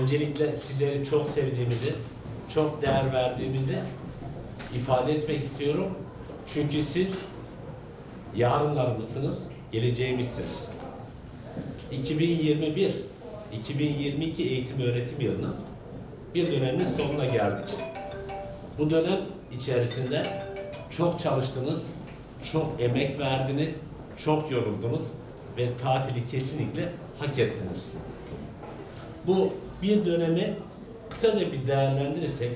Öncelikle sizleri çok sevdiğimizi, çok değer verdiğimizi ifade etmek istiyorum. Çünkü siz yarınlarımızsınız, geleceğimizsiniz. 2021-2022 eğitim öğretim yılının bir dönemin sonuna geldik. Bu dönem içerisinde çok çalıştınız, çok emek verdiniz, çok yoruldunuz ve tatili kesinlikle hak ettiniz. Bu bir dönemi kısaca bir değerlendirirsek,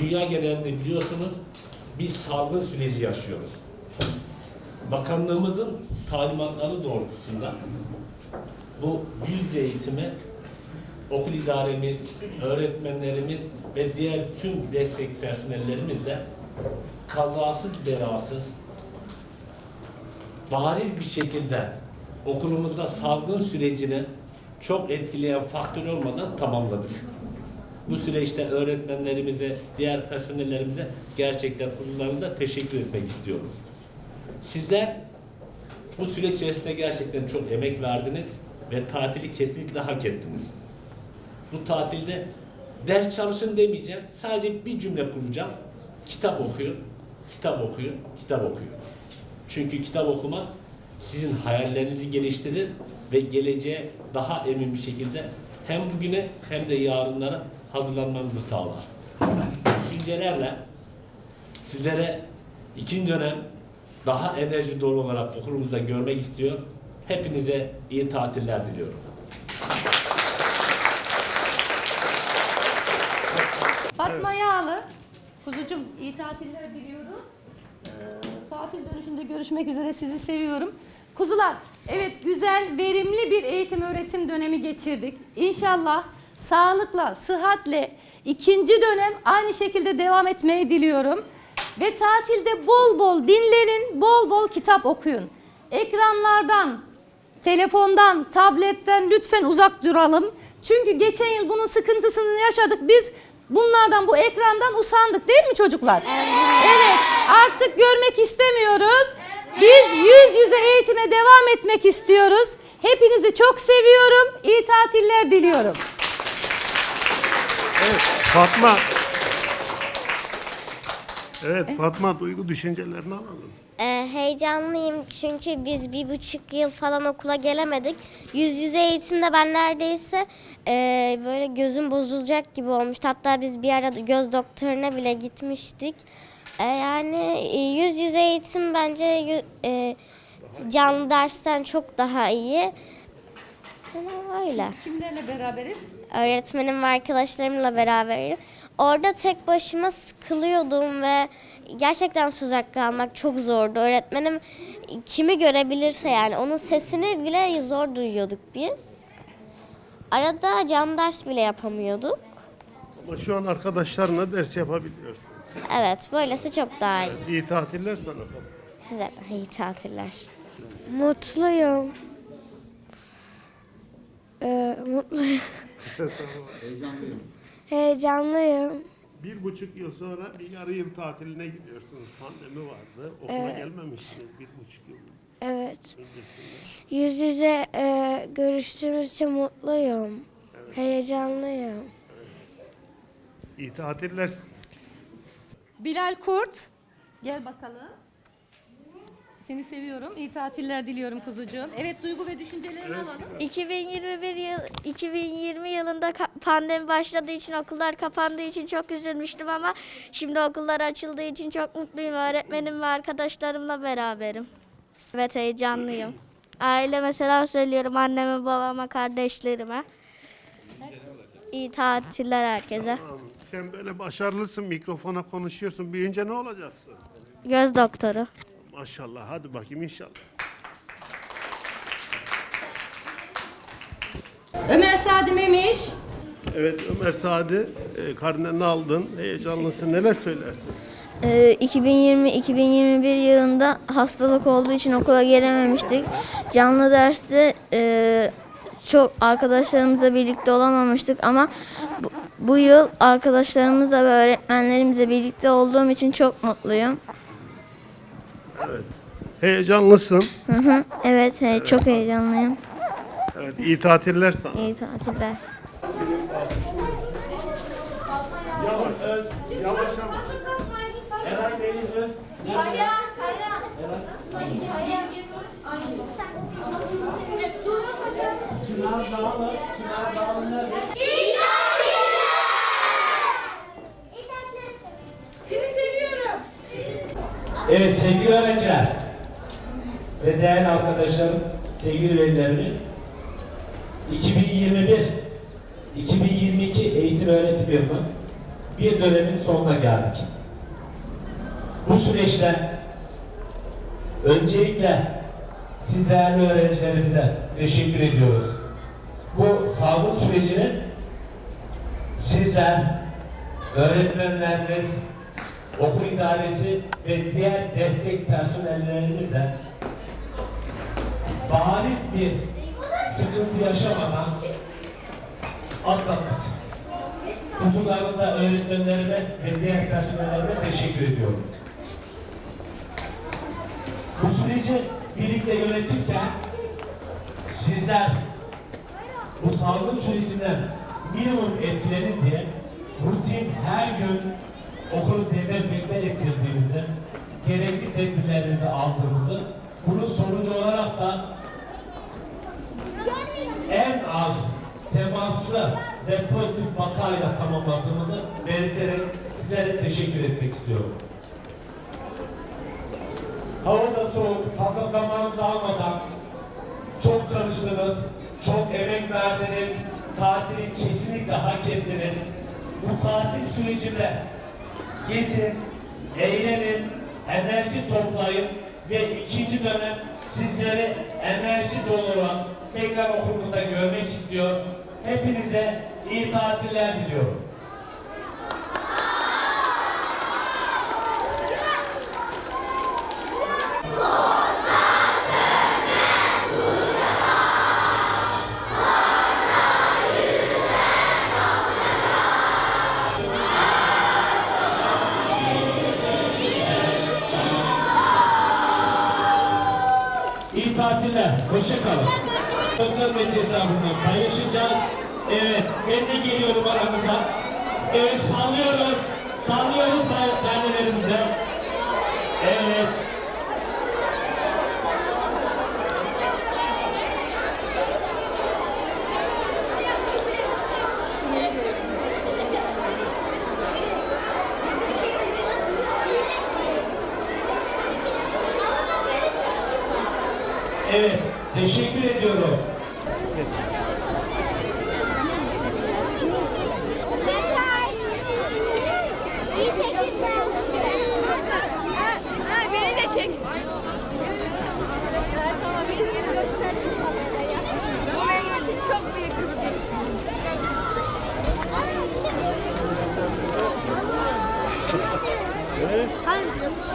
dünya genelinde biliyorsunuz bir salgın süreci yaşıyoruz. Bakanlığımızın talimatları doğrultusunda bu yüz eğitimi okul idaremiz, öğretmenlerimiz ve diğer tüm destek personellerimizle kazasız belasız bariz bir şekilde okulumuzda salgın sürecini çok etkileyen faktör olmadan tamamladık. Bu süreçte öğretmenlerimize, diğer personellerimize gerçekten huzurlarınızda teşekkür etmek istiyorum. Sizler bu süreç içerisinde gerçekten çok emek verdiniz ve tatili kesinlikle hak ettiniz. Bu tatilde ders çalışın demeyeceğim. Sadece bir cümle kuracağım. Kitap okuyun, kitap okuyun, kitap okuyun. Çünkü kitap okumak sizin hayallerinizi geliştirir ve geleceğe daha emin bir şekilde hem bugüne hem de yarınlara hazırlanmanızı sağlar. Düşüncelerle sizlere ikinci dönem daha enerji dolu olarak okulumuzda görmek istiyor. Hepinize iyi tatiller diliyorum. Fatma Yağlı. Kuzucum iyi tatiller diliyorum. Ee, tatil dönüşünde görüşmek üzere sizi seviyorum. Kuzular evet güzel verimli bir eğitim öğretim dönemi geçirdik. İnşallah sağlıkla sıhhatle ikinci dönem aynı şekilde devam etmeyi diliyorum. Ve tatilde bol bol dinlenin, bol bol kitap okuyun. Ekranlardan, telefondan, tabletten lütfen uzak duralım. Çünkü geçen yıl bunun sıkıntısını yaşadık. Biz bunlardan, bu ekrandan usandık değil mi çocuklar? Evet. Artık görmek istemiyoruz. Biz yüz yüze eğitime devam etmek istiyoruz. Hepinizi çok seviyorum. İyi tatiller diliyorum. Evet Fatma. Evet Fatma duygu düşüncelerini alalım. Ee, heyecanlıyım çünkü biz bir buçuk yıl falan okula gelemedik. Yüz yüze eğitimde ben neredeyse e, böyle gözüm bozulacak gibi olmuştu. Hatta biz bir ara göz doktoruna bile gitmiştik. E, yani e, yüz yüze eğitim bence e, canlı dersten çok daha iyi. Yani öyle. Kimlerle beraberiz? Öğretmenim ve arkadaşlarımla beraberim. Orada tek başıma sıkılıyordum ve gerçekten söz hakkı almak çok zordu. Öğretmenim kimi görebilirse yani onun sesini bile zor duyuyorduk biz. Arada cam ders bile yapamıyorduk. Ama şu an arkadaşlarına ders yapabiliyorsun. Evet, böylesi çok daha iyi. İyi tatiller sana. Size de iyi tatiller. Mutluyum. Ee, mutluyum. Heyecanlıyım. Bir buçuk yıl sonra bir yarı tatiline gidiyorsunuz. Pandemi vardı. Okula gelmemişsiniz bir buçuk yıl Evet. öncesinde. Yüz yüze e, görüştüğümüz için mutluyum. Heyecanlıyım. İyi tatiller. Bilal Kurt. Gel bakalım. Seni seviyorum. İyi tatiller diliyorum kuzucuğum. Evet duygu ve düşüncelerini alalım. 2021 yıl 2020 yılında ka- pandemi başladığı için okullar kapandığı için çok üzülmüştüm ama şimdi okullar açıldığı için çok mutluyum. Öğretmenim ve arkadaşlarımla beraberim. Evet heyecanlıyım. Aileme selam söylüyorum anneme, babama, kardeşlerime. İyi tatiller herkese. Tamam. Sen böyle başarılısın, mikrofona konuşuyorsun. Büyüyünce ne olacaksın? Göz doktoru. Maşallah. Hadi bakayım inşallah. Ömer Sadi Memiş. Evet Ömer Sadi, e, karneni aldın. Heyecanlısın. Neler söylersin? 2020-2021 yılında hastalık olduğu için okula gelememiştik. Canlı derste e, çok arkadaşlarımızla birlikte olamamıştık ama bu, bu yıl arkadaşlarımızla ve öğretmenlerimizle birlikte olduğum için çok mutluyum. Heyecanlısın. Hı hı, evet, he- çok heyecanlıyım. Evet, iyi tatiller sana. İyi tatiller. Çınar Dağlı, Çınar Dağlı nerede? Evet sevgili öğrenciler ve değerli arkadaşlarım, sevgili velilerimiz 2021-2022 eğitim öğretim yılı bir dönemin sonuna geldik. Bu süreçte öncelikle siz değerli öğrencilerimize teşekkür ediyoruz. Bu salgın sürecini sizler, öğretmenleriniz, okul idaresi ve diğer destek personellerimizle bariz bir sıkıntı yaşamadan atlattık. Huzurlarında öğretmenlerime ve diğer personellerime teşekkür ediyorum. Bu süreci birlikte yönetirken sizler bu salgın sürecinden minimum etkilenin diye rutin her gün okulu dezenfekte ettirdiğimizi, gerekli tedbirlerimizi aldığımızı, bunun sonucu olarak da en az temaslı ve pozitif vakayla tamamladığımızı belirterek sizlere teşekkür etmek istiyorum. Hava da soğuk, fazla zamanınızı almadan çok çalıştınız, çok emek verdiniz, tatili kesinlikle hak ettiniz. Bu tatil sürecinde gezin, eğlenin, enerji toplayın ve ikinci dönem sizleri enerji dolu olan tekrar okulumuzda görmek istiyor. Hepinize iyi tatiller diliyorum. Kalın. Sosyal medya hesabından paylaşacağız. Evet, ben de geliyorum aramıza. Evet, sallıyoruz. Sallıyoruz kendilerimize. Evet. Evet, teşekkür ediyorum. Aa, beni de çek. Ha, tamam, beni geri gösterdim kameraya. Bu benim için çok büyük bir şey.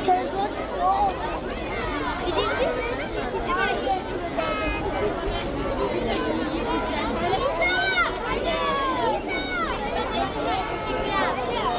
Telefon çıktı.